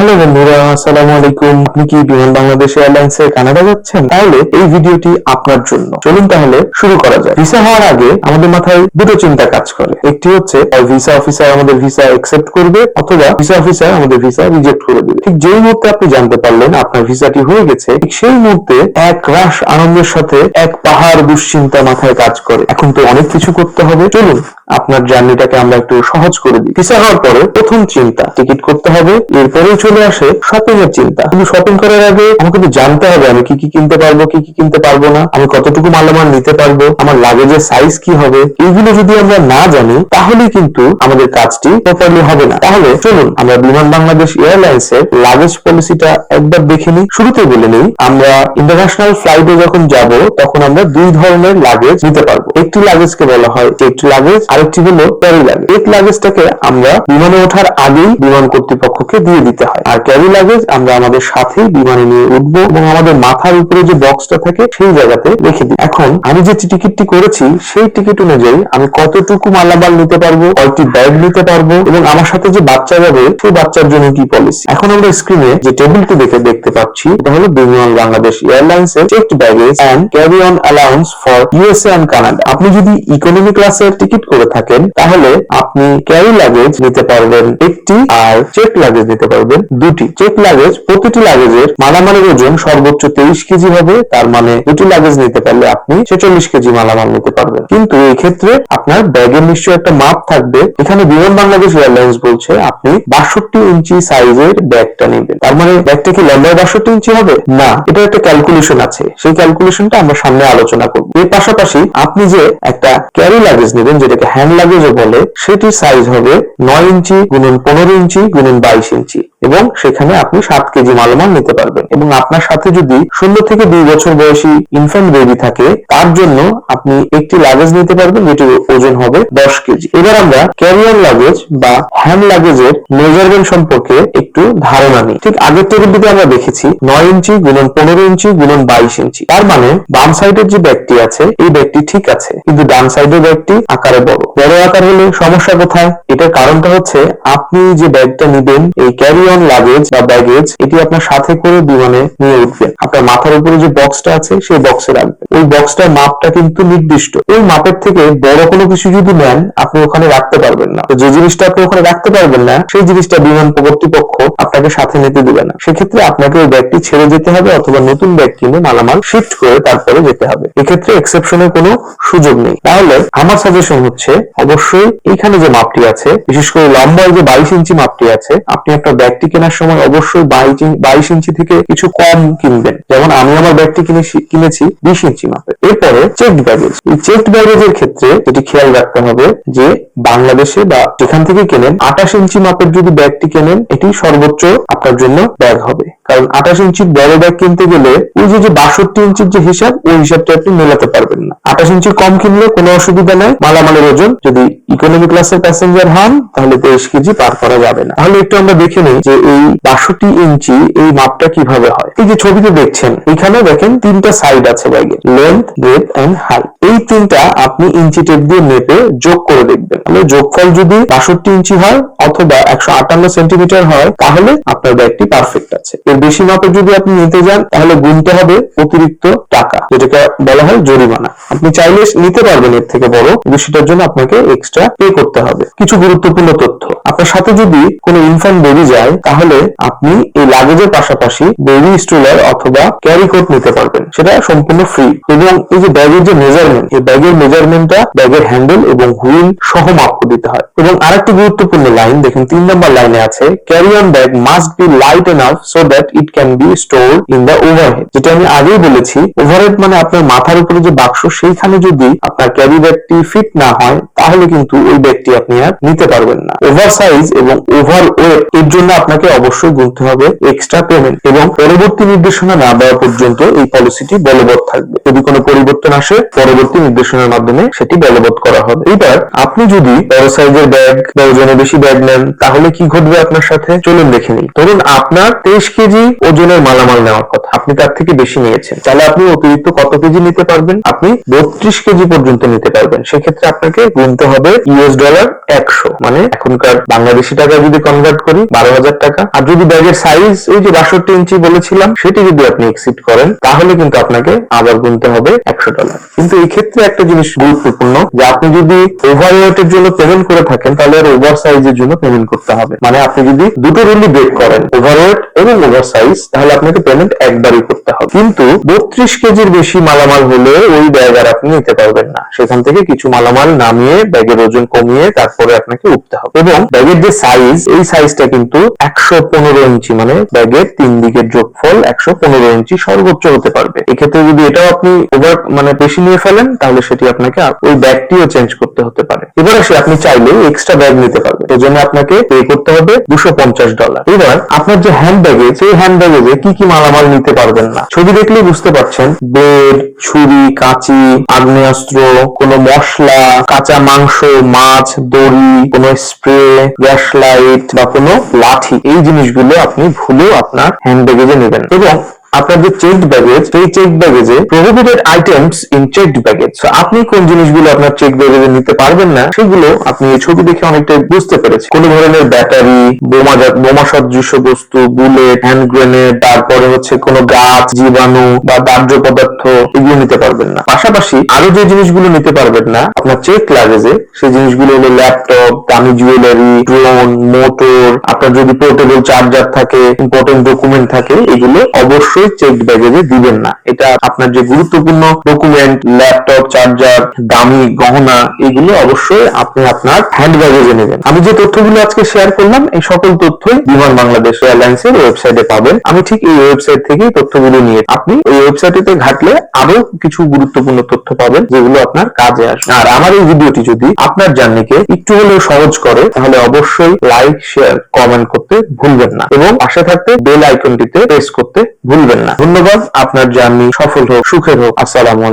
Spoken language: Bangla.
হ্যালো বন্ধুরা, আসসালামু আলাইকুম। আপনি কি বিমান বাংলাদেশ এয়ারলাইন্স এর কানাডা যাচ্ছেন? তাহলে এই ভিডিওটি আপনার জন্য। চলুন তাহলে শুরু করা যায় ভিসা হওয়ার আগে আমাদের মাথায় দুটো চিন্তা কাজ করে। একটি হচ্ছে ভিসা অফিসার আমাদের ভিসা অ্যাকসেপ্ট করবে অথবা ভিসা অফিসার আমাদের ভিসা রিজেক্ট করে দেবে। ঠিক যেই মুহূর্তে আপনি জানতে পারলেন আপনার ভিসাটি হয়ে গেছে, ঠিক সেই মুহূর্তে এক রাশ আনন্দের সাথে এক পাহাড় দুশ্চিন্তা মাথায় কাজ করে। এখন তো অনেক কিছু করতে হবে। চলুন আপনার জার্নিটাকে আমরা একটু সহজ করে দিই। ভিসা হওয়ার পরে প্রথম চিন্তা, টিকিট করতে হবে, এরপরেই চলে আসে শপিং এর চিন্তা। কিন্তু শপিং করার আগে আমাকে তো জানতে হবে, আমি কি কি কিনতে পারব, কি কি কিনতে পারব না, আমি কতটুকু মালামাল নিতে পারব, আমার লাগেজের সাইজ কি হবে? এইগুলো যদি আমরা না জানি তাহলে কিন্তু আমাদের কাজটি প্রপারলি হবে না। তাহলে চলুন, আমরা বিমান বাংলাদেশ এয়ারলাইন্স এর লাগেজ পলিসিটা একবার দেখে নিই। শুরুতে বলে নিই, আমরা ইন্টারন্যাশনাল ফ্লাইটে যখন যাব, তখন আমরা দুই ধরনের লাগেজ নিতে পারব। একটি লাগেজকে বলা হয় টেক লাগেজ আরেকটি হলো ক্যারি লাগেজ টেক লাগেজটাকে আমরা বিমানে ওঠার আগেই বিমান কর্তৃপক্ষকে দিয়ে দিতে হয়। আর ক্যারি লাগেজ আমরা আমাদের সাথেই বিমানে নিয়ে উঠবো এবং আমাদের মাথার উপরে যে বক্সটা থাকে সেই জায়গাতে রেখে দিই। এখন আমি যে টিকিটটি করেছি, সেই টিকিট অনুযায়ী আমি কতটুকু মালামাল নিতে পারব, কয়টি ব্যাগ নিতে পারব এবং আমার সাথে যে বাচ্চা যাবে, সেই বাচ্চার জন্য কি পলিসি এখন আমরা স্ক্রিনে যে টেবিলটি দেখে দেখতে পাচ্ছি, এটা হলো বিমান বাংলাদেশ এয়ারলাইন্স এর checked baggage and carry on allowance for USA and Canada আপনি যদি ইকোনমি ক্লাসের টিকিট করে থাকেন, তাহলে আপনি ক্যারি লাগেজ নিতে পারবেন একটি আর চেক লাগেজ নিতে পারবেন দুটি। চেক লাগেজ প্রতিটি লাগেজের মালামালের ওজন সর্বোচ্চ তেইশ কেজি হবে, তার মানে দুটি লাগেজ নিতে পারলে আপনি ছেচল্লিশ কেজি মালামাল নিতে পারবেন। কিন্তু এই ক্ষেত্রে আপনার ব্যাগের নিশ্চয় একটা মাপ থাকবে। এখানে বিমান বাংলাদেশ এয়ারলাইন্স বলছে, আপনি বাষট্টি ইঞ্চি সাইজের ব্যাগটা নেবেন। তার মানে ব্যাগটা কি লম্বায় বাষট্টি ইঞ্চি হবে? না, এটা একটা ক্যালকুলেশন আছে। সেই ক্যালকুলেশনটা আমরা সামনে আলোচনা করব। এর পাশাপাশি আপনি যে একটা ক্যারি লাগেজ নেবেন, যেটাকে হ্যান্ড লাগেজও বলে সেটির সাইজ হবে নয় ইঞ্চি গুণন পনেরো ইঞ্চি গুণন বাইশ ইঞ্চি এবং সেখানে আপনি সাত কেজি মালামাল নিতে পারবেন। এবং আপনার সাথে যদি শূন্য থেকে দুই বছর বয়সী ইনফ্যান্ট বেবি থাকে, তার জন্য আপনি একটি লাগেজ নিতে পারবেন, যেটির ওজন হবে দশ কেজি। এবার আমরা ক্যারিয়ার লাগেজ বা হ্যান্ড লাগেজের মেজারমেন্ট সম্পর্কে একটু ধারণা নিই। ঠিক আগের টেবিলটিতে আমরা দেখেছি, নয় ইঞ্চি গুণন পনেরো ইঞ্চি গুণন বাইশ ইঞ্চি। তার মানে বাম সাইডের যে ব্যাগটি আছে, এই ব্যাগটি ঠিক আছে। কিন্তু ডান সাইডের ব্যাগটি আকারে বড়। বড় আকার হলে সমস্যা কোথায়? এটার কারণটা হচ্ছে আপনি যে ব্যাগটা নিবেন, এই ক্যারি অন লাগেজ বা ব্যাগেজ এটি আপনার সাথে করে বিমানে নিয়ে উঠবেন। আপনার মাথার উপরে যে বক্সটা আছে, সেই বক্সে রাখবেন। ওই বক্সটার মাপটা কিন্তু নির্দিষ্ট। ওই মাপের থেকে বড় কোনো কিছু যদি নেন, আপনি ওখানে রাখতে পারবেন না। যে জিনিসটা আপনি ওখানে রাখতে পারবেন না, সেই জিনিসটা বিমান কর্তৃপক্ষ আপনাকে সাথে নিতে দিবে না। সেক্ষেত্রে আপনাকে ওই ব্যাগটি ছেড়ে যেতে হবে অথবা নতুন ব্যাগ কিনে মালামাল শিফট করে তারপরে যেতে হবে। এক্ষেত্রে এক্সেপশনের কোনো সুযোগ নেই। তাহলে আমার সাজেশন হচ্ছে অবশ্যই এখানে যে মাপটি আছে, বিশেষ করে লম্বায় যে বাইশ ইঞ্চি মাপটি আছে, আপনি একটা ব্যাগটি কেনার সময় অবশ্যই বাইশ ইঞ্চি থেকে কিছু কম কিনবেন। যেমন আমি আমার ব্যাগটি কিনেছি কিনেছি বিশ ইঞ্চি মাপের। এরপরে চেকড ব্যাগেজ। এই চেকড ব্যাগেজের ক্ষেত্রে যেটি খেয়াল রাখতে হবে যে বাংলাদেশে বা যেখান থেকে কেনেন, আঠাশ ইঞ্চি মাপের যদি ব্যাগটি কেনেন, এটি সর্বোচ্চ আপনার জন্য ব্যাগ হবে। কারণ আঠাশ ইঞ্চির বড় ব্যাগ কিনতে গেলে ওই যে যে বাষট্টি ইঞ্চির যে হিসাব, ওই হিসাবটা আপনি মেলাতে পারবেন না। আঠাশ ইঞ্চি কম কিনলে কোনো অসুবিধা নাই। মালামালের ওজন, যদি ইকোনমি ক্লাসের প্যাসেঞ্জার হন, তাহলে তেইশ কেজি পার করা যাবে না। তাহলে একটু আমরা দেখে নিই যে এই বাষট্টি ইঞ্চি এই মাপটা কীভাবে হয়। এই যে ছবিতে দেখছেন এখানে দেখেন তিনটা সাইড আছে ব্যাগে লেন্থ ব্রেথ এন্ড হাইট এই তিনটা আপনি ইঞ্চি টেপ দিয়ে মেপে যোগ করে দেখবেন। তাহলে যোগফল যদি বাষট্টি ইঞ্চি হয় অথবা একশো আটান্ন সেন্টিমিটার হয়, তাহলে আপনার ব্যাগটি পারফেক্ট আছে। এর বেশি মাপের যদি আপনি নিতে যান, তাহলে গুনতে হবে অতিরিক্ত টাকা, যেটাকে বলা হয় জরিমানা। আপনি চাইলে নিতে পারবেন এর থেকে বড়, কিন্তু সেটার জন্য আপনাকে এক্সট্রা পে করতে হবে। কিছু গুরুত্বপূর্ণ তথ্য। আপনার সাথে যদি কোনো ইনফ্যান্ট বেবি যায়, তাহলে আপনি এই লাগেজের পাশাপাশি বেবি স্ট্রোলার অথবা ক্যারি কোট নিতে পারবেন। সেটা সম্পূর্ণ ফ্রি এবং এই যে ব্যাগের যে মেজারমেন্ট এই ব্যাগের মেজারমেন্টটা ব্যাগের হ্যান্ডেল এবং হুইল সহ মাপ দিতে হয়। এবং আরেকটি গুরুত্বপূর্ণ লাইন দেখুন তিন নম্বর লাইনে আছে carry on bag must be light enough so that it can be store in the overhead যেটা আমি আগেই বলেছি ওভারহেড মানে আপনার মাথার উপরে যে বাক্স, সেইখানে যদি আপনার ক্যারি ব্যাগটি ফিট না হয়, তাহলে কিন্তু ওই ব্যাগটি আপনি আর নিতে পারবেন না। ওভার সাইজ এবং ওভার ওয়েট এর জন্য আপনাকে অবশ্যই গুনতে হবে এক্সট্রা পেমেন্ট এবং পরবর্তী নির্দেশনা না দেওয়া পর্যন্ত এই পলিসিটি বলবৎ থাকবে। যদি কোনো পরিবর্তন আসে, পরবর্তী নির্দেশনার মাধ্যমে সেটি বলবৎ করা হবে। এবার আপনি যদি বড় সাইজের ব্যাগ বা ওজনে বেশি ব্যাগ নেন, তাহলে কি ঘটবে আপনার সাথে? চলুন দেখে নিই। ধরুন আপনার তেইশ কেজি ওজনের মালামাল নেওয়ার কথা। আপনি তার থেকে বেশি নিয়েছেন। তাহলে আপনি অতিরিক্ত কত কেজি নিতে পারবেন? আপনি বত্রিশ কেজি পর্যন্ত নিতে পারবেন। সেক্ষেত্রে আপনাকে গুনতে হবে ইউএস ডলার একশো। মানে এখনকার বাংলাদেশি টাকা যদি কনভার্ট করি, বারো হাজার টাকা। আর যদি ব্যাগের সাইজ এই যে বাষট্টি ইঞ্চি বলেছিলাম, সেটি যদি আপনি এক্সিড করেন, তাহলে কিন্তু আপনাকে আবার গুনতে হবে একশো ডলার কিন্তু এই ক্ষেত্রে একটা জিনিস গুরুত্বপূর্ণ, যে আপনি যদি ওভার ওয়েটের জন্য পেমেন্ট করে থাকেন, তাহলে আর ওভার সাইজের জন্য পেমেন্ট করতে হবে। মানে আপনি যদি দুটো রুলই ব্রেক করেন ওভার ওয়েট এবং ওভার সাইজ তাহলে আপনাকে পেমেন্ট একবারই করতে হবে। কিন্তু বত্রিশ কেজির বেশি মালামাল হলে ওই ব্যাগ আর আপনি নিতে পারবেন না। সেখান থেকে কিছু মালামাল নামিয়ে, ব্যাগের ওজন কমিয়ে, তারপরে আপনাকে উঠতে হবে। এবং ব্যাগের যে সাইজ এই সাইজটা কিন্তু একশো পনেরো ইঞ্চি মানে ব্যাগের তিন দিকের যোগফল একশো পনেরো ইঞ্চি সর্বোচ্চ হতে পারবে। এক্ষেত্রে যদি এটাও আপনি ওভার মানে বেশি নিয়ে ফেলেন, তাহলে সেটি আপনাকে ওই ব্যাগটিও চেঞ্জ করতে হতে পারে। এবার আসে, আপনি চাইলে এক্সট্রা ব্যাগ নিতে পারবেন। এর জন্য আপনাকে পে করতে হবে দুশো পঞ্চাশ ডলার এবার আপনার যে হ্যান্ড ব্যাগেজ সেই হ্যান্ড ব্যাগেজে কি কি মালামাল নিতে পারবেন না, ছবি দেখলেই বুঝতে পারছেন বেড ছুরি, কাঁচি, আগ্নেয়াস্ত্র, কোনো মশলা, কাঁচা মাংস, মাছ, দড়ি, কোনো স্প্রে গ্যাস লাইট বা কোনো লাঠি এই জিনিসগুলো আপনি ভুলেও আপনার হ্যান্ড ব্যাগেজে নেবেন। এবং আপনার যে চেকড ব্যাগেজ সেই check ব্যাগেজে prohibited items in checked baggage আপনি কোন জিনিসগুলো আপনার চেক ব্যাগেজে নিতে পারবেন না, সেগুলো আপনি এই ছবি দেখে অনেকটাই বুঝতে পেরেছেন। কোন ধরনের ব্যাটারি বোমা বোমা সদৃশ বস্তু, বুলেট হ্যান্ড গ্রেনেড তারপরে হচ্ছে কোনো গাছ, জীবাণু বা দাহ্য পদার্থ, এগুলো নিতে পারবেন না। পাশাপাশি আরও যে জিনিসগুলো নিতে পারবেন না, আপনার চেক লাগেজে সেই জিনিসগুলো হলো ল্যাপটপ দামি জুয়েলারি ড্রোন মোটর আপনার যদি পোর্টেবল চার্জার থাকে ইম্পর্টেন্ট ডকুমেন্ট থাকে, এগুলো অবশ্যই চেক ব্যাগেজে দিবেন না। এটা আপনার যে গুরুত্বপূর্ণ ডকুমেন্ট ল্যাপটপ চার্জার দামি গহনা, এগুলো অবশ্যই আপনি আপনার হ্যান্ড ব্যাগেজে নেবেন। আমি যে তথ্যগুলো আজকে শেয়ার করলাম, এই সকল তথ্যই বিমান বাংলাদেশ এয়ারলাইন্স এর ওয়েবসাইটে পাবেন। আমি ঠিক এই ওয়েবসাইট থেকেই তথ্যগুলো নিয়ে আপনি এই ওয়েবসাইটে ঘাটলে আরও কিছু গুরুত্বপূর্ণ তথ্য পাবেন, যেগুলো আপনার কাজে আসবে। আর আমার এই ভিডিওটি যদি আপনার জার্নিকে একটু হলেও সহজ করে, তাহলে অবশ্যই লাইক শেয়ার কমেন্ট করতে ভুলবেন না। এবং পাশে থাকতে বেল আইকনটিতে প্রেস করতে ভুলবেন না। ধন্যবাদ। আপনার জার্নি সফল হোক সুখের হোক আসসালাম আলাইকুম।